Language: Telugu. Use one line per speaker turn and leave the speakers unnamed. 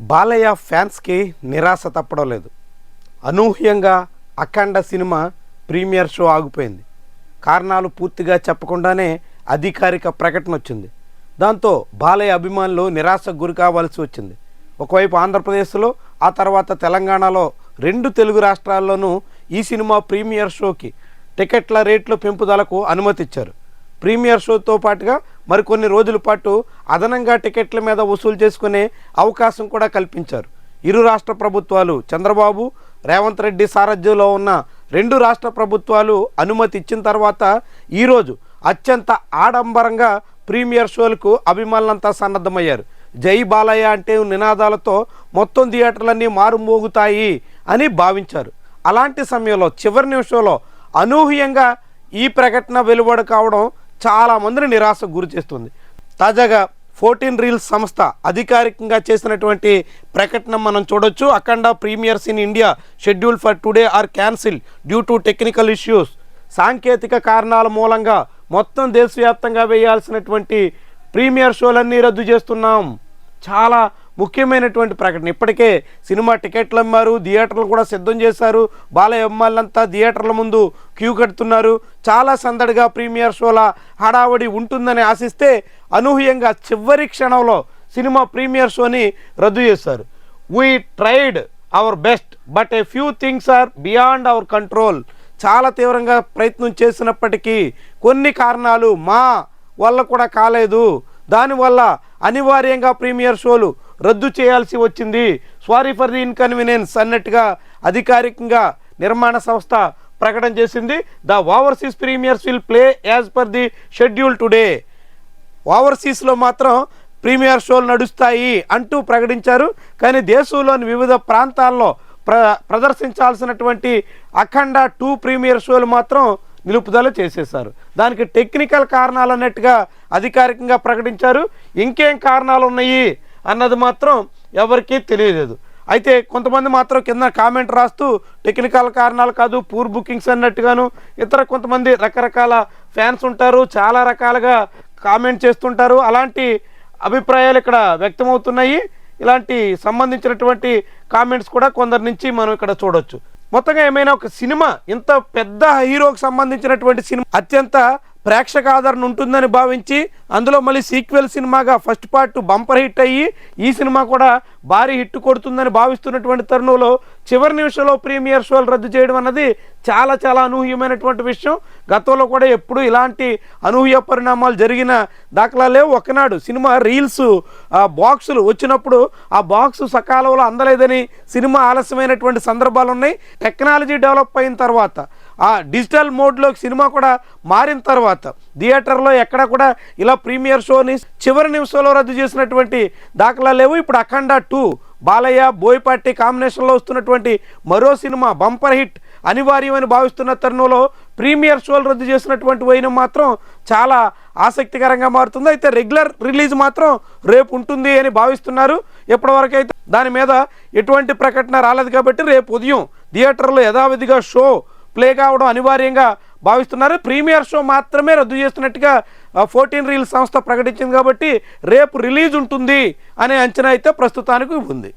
బాలయ్య ఫ్యాన్స్కి నిరాశ తప్పడం లేదు. అనూహ్యంగా అఖండ సినిమా ప్రీమియర్ షో ఆగిపోయింది. కారణాలు పూర్తిగా చెప్పకుండానే అధికారిక ప్రకటన వచ్చింది. దాంతో బాలయ్య అభిమానులు నిరాశకు గురి కావాల్సి వచ్చింది. ఒకవైపు ఆంధ్రప్రదేశ్లో ఆ తర్వాత తెలంగాణలో రెండు తెలుగు రాష్ట్రాల్లోనూ ఈ సినిమా ప్రీమియర్ షోకి టికెట్ల రేట్లు పెంపుదలకు అనుమతిచ్చారు. ప్రీమియర్ షోతో పాటుగా మరికొన్ని రోజుల పాటు అదనంగా టికెట్ల మీద వసూలు చేసుకునే అవకాశం కూడా కల్పించారు. ఇరు రాష్ట్ర ప్రభుత్వాలు చంద్రబాబు రేవంత్ రెడ్డి సారథ్యంలో ఉన్న రెండు రాష్ట్ర ప్రభుత్వాలు అనుమతి ఇచ్చిన తర్వాత ఈరోజు అత్యంత ఆడంబరంగా ప్రీమియర్ షోలకు అభిమానులంతా సన్నద్ధమయ్యారు. జై బాలయ్య అంటే నినాదాలతో మొత్తం థియేటర్లన్నీ మారుమోగుతాయి అని భావించారు. అలాంటి సమయంలో చివరి నిమిషంలో అనూహ్యంగా ఈ ప్రకటన వెలువడు కావడం చాలామందిని నిరాశకు గురి చేస్తుంది. తాజాగా ఫోర్టీన్ రీల్స్ సంస్థ అధికారికంగా చేసినటువంటి ప్రకటన మనం చూడొచ్చు. Akhanda premieres in India schedule for today are cancelled due to technical issues. సాంకేతిక కారణాల మూలంగా మొత్తం దేశవ్యాప్తంగా వేయాల్సినటువంటి ప్రీమియర్ షోలన్నీ రద్దు చేస్తున్నాం. చాలా ముఖ్యమైనటువంటి ప్రకటన. ఇప్పటికే సినిమా టికెట్లు అమ్మారు థియేటర్లు కూడా సిద్ధం చేశారు. బాలయ్య అమ్మాళ్ళంతా థియేటర్ల ముందు క్యూ కడుతున్నారు. చాలా సందడిగా ప్రీమియర్ షోల హడావడి ఉంటుందని ఆశిస్తే అనూహ్యంగా చివరి క్షణంలో సినిమా ప్రీమియర్ షోని రద్దు చేశారు. We tried our best but a few things are beyond our control చాలా తీవ్రంగా ప్రయత్నం చేసినప్పటికీ కొన్ని కారణాలు మా వల్ల కూడా కాలేదు. దానివల్ల అనివార్యంగా ప్రీమియర్ షోలు రద్దు చేయాల్సి వచ్చింది. సారీ ఫర్ ది ఇన్కన్వీనియన్స్ అన్నట్టుగా అధికారికంగా నిర్మాణ సంస్థ ప్రకటన చేసింది. The overseas premieres will play as per the schedule today ఓవర్సీస్లో మాత్రం ప్రీమియర్ షోలు నడుస్తాయి అంటూ ప్రకటించారు. కానీ దేశంలోని వివిధ ప్రాంతాల్లో ప్ర ప్రదర్శించాల్సినటువంటి అఖండ టూ ప్రీమియర్ షోలు మాత్రం నిలుపుదల చేసేశారు. దానికి టెక్నికల్ కారణాలు అన్నట్టుగా అధికారికంగా ప్రకటించారు. ఇంకేం కారణాలు ఉన్నాయి? అన్నది మాత్రం ఎవరికీ తెలియలేదు. అయితే కొంతమంది మాత్రం కింద కామెంట్ రాస్తూ టెక్నికల్ కారణాలు కాదు పూర్ బుకింగ్స్ అన్నట్టుగాను ఇతర కొంతమంది రకరకాల ఫ్యాన్స్ ఉంటారు చాలా రకాలుగా కామెంట్ చేస్తుంటారు. అలాంటి అభిప్రాయాలు ఇక్కడ వ్యక్తమవుతున్నాయి. ఇలాంటి సంబంధించినటువంటి కామెంట్స్ కూడా కొందరి నుంచి మనం ఇక్కడ చూడొచ్చు. మొత్తంగా ఏమైనా ఒక సినిమా ఇంత పెద్ద హీరోకి సంబంధించినటువంటి సినిమా అత్యంత ప్రేక్షక ఆదరణ ఉంటుందని భావించి అందులో మళ్ళీ సీక్వెల్ సినిమాగా ఫస్ట్ పార్ట్ బంపర్ హిట్ అయ్యి ఈ సినిమా కూడా భారీ హిట్ కొడుతుందని భావిస్తున్నటువంటి తరుణంలో చివరి నిమిషంలో ప్రీమియర్ షోలు రద్దు చేయడం అన్నది చాలా చాలా అనూహ్యమైనటువంటి విషయం. గతంలో కూడా ఎప్పుడు ఇలాంటి అనూహ్య పరిణామాలు జరిగిన దాఖలా లేవు. ఒకనాడు సినిమా రీల్స్ బాక్సులు వచ్చినప్పుడు ఆ బాక్స్ సకాలంలో అందలేదని సినిమా ఆలస్యమైనటువంటి సందర్భాలు ఉన్నాయి. టెక్నాలజీ డెవలప్ అయిన తర్వాత ఆ డిజిటల్ మోడ్లోకి సినిమా కూడా మారిన తర్వాత థియేటర్లో ఎక్కడ కూడా ఇలా ప్రీమియర్ షోని చివరి నిమిషంలో రద్దు చేసినటువంటి దాఖలా లేవు. ఇప్పుడు అఖండ టూ బాలయ్య బోయపాటి కాంబినేషన్లో వస్తున్నటువంటి మరో సినిమా బంపర్ హిట్ అనివార్యమని భావిస్తున్న తరుణంలో ప్రీమియర్ షోలు రద్దు చేసినటువంటి వైనం మాత్రం చాలా ఆసక్తికరంగా మారుతుంది. అయితే రెగ్యులర్ రిలీజ్ మాత్రం రేపు ఉంటుంది అని భావిస్తున్నారు. ఇప్పటివరకు అయితే దాని మీద ఎటువంటి ప్రకటన రాలేదు కాబట్టి రేపు ఉదయం థియేటర్లో యథావిధిగా షో ప్లే కావడం అనివార్యంగా భావిస్తున్నారు. ప్రీమియర్ షో మాత్రమే రద్దు చేస్తున్నట్టుగా ఫోర్టీన్ రీల్ సంస్థ ప్రకటించింది కాబట్టి రేపు రిలీజ్ ఉంటుంది అనే అంచనా అయితే ప్రస్తుతానికి ఉంది.